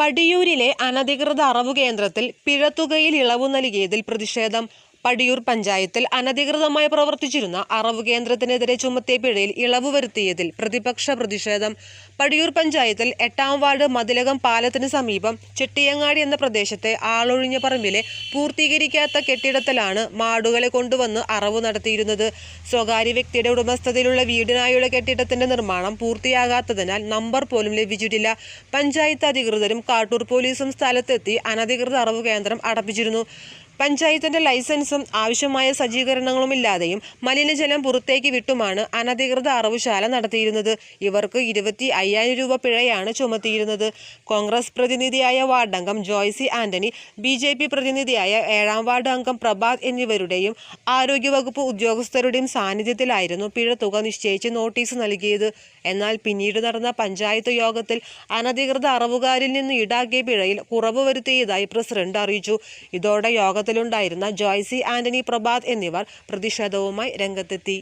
പടിയൂരിലെ അനധികൃത അറവു കേന്ദ്രത്തിൽ പിഴത്തുകയിൽ ഇളവു നൽകിയതിൽ പ്രതിഷേധം. പടിയൂർ പഞ്ചായത്തിൽ അനധികൃതമായി പ്രവർത്തിച്ചിരുന്ന അറവ് കേന്ദ്രത്തിനെതിരെ ചുമത്തിയ പിഴയിൽ ഇളവ് വരുത്തിയതിൽ പ്രതിപക്ഷ പ്രതിഷേധം. പടിയൂർ പഞ്ചായത്തിൽ എട്ടാം വാർഡ് മതിലകം പാലത്തിന് സമീപം ചെട്ടിയങ്ങാടി എന്ന പ്രദേശത്തെ ആളൊഴിഞ്ഞ പറമ്പിലെ പൂർത്തീകരിക്കാത്ത കെട്ടിടത്തിലാണ് മാടുകളെ കൊണ്ടുവന്ന് അറവ് നടത്തിയിരുന്നത്. സ്വകാര്യ വ്യക്തിയുടെ ഉടമസ്ഥതയിലുള്ള വീടിനായുള്ള കെട്ടിടത്തിന്റെ നിർമ്മാണം പൂർത്തിയാകാത്തതിനാൽ നമ്പർ പോലും ലഭിച്ചിട്ടില്ല. പഞ്ചായത്ത് അധികൃതരും കാട്ടൂർ പോലീസും സ്ഥലത്തെത്തി അനധികൃത അറവ് കേന്ദ്രം അടപ്പിച്ചിരുന്നു. പഞ്ചായത്തിന്റെ ലൈസൻസും ആവശ്യമായ സജ്ജീകരണങ്ങളുമില്ലാതെയും മലിനജലം പുറത്തേക്ക് വിട്ടുമാണ് അനധികൃത അറവുശാല നടത്തിയിരുന്നത്. ഇവർക്ക് ഇരുപത്തി അയ്യായിരം രൂപ പിഴയാണ് ചുമത്തിയിരുന്നത്. കോൺഗ്രസ് പ്രതിനിധിയായ വാർഡംഗം Joycy Antony B J P പ്രതിനിധിയായ ഏഴാം വാർഡ് അംഗം പ്രഭാത് എന്നിവരുടെയും ആരോഗ്യവകുപ്പ് ഉദ്യോഗസ്ഥരുടെയും സാന്നിധ്യത്തിലായിരുന്നു പിഴ തുക നിശ്ചയിച്ച് നോട്ടീസ് നൽകിയത്. എന്നാൽ പിന്നീട് നടന്ന പഞ്ചായത്ത് യോഗത്തിൽ അനധികൃത അറവുകാരിൽ നിന്ന് ഈടാക്കിയ പിഴയിൽ കുറവ് വരുത്തിയതായി പ്രസിഡന്റ് അറിയിച്ചു. ഇതോടെ യോഗത്തിലുണ്ടായിരുന്ന ജോയ്സി ആന്റണി പ്രഭാത് എന്നിവർ പ്രതിഷേധവുമായി രംഗത്തെത്തി.